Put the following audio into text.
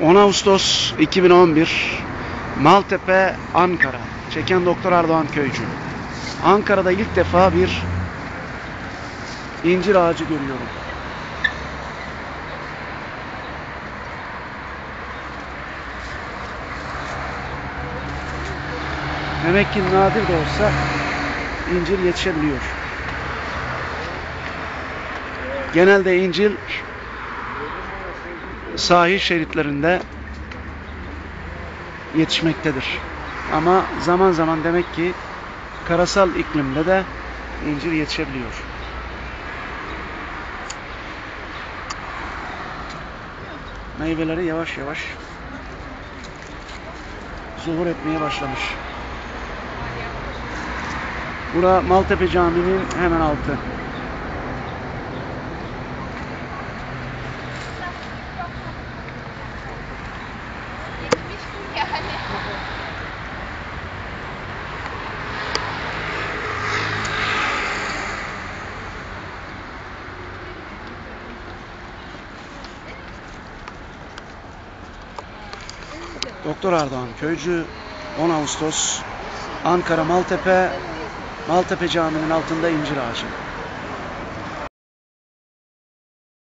10 Ağustos 2011 Maltepe, Ankara. Çeken Doktor Erdoğan Köycü. Ankara'da ilk defa bir incir ağacı görüyorum. Demek ki nadir de olsa incir yetişebiliyor. Genelde incir sahil şeritlerinde yetişmektedir. Ama zaman zaman demek ki karasal iklimde de incir yetişebiliyor. Meyveleri yavaş yavaş zuhur etmeye başlamış. Bura Maltepe Camii'nin hemen altı. Doktor Erdoğan Köycü 10 Ağustos Ankara Maltepe Maltepe Camii'nin altında incir ağacı.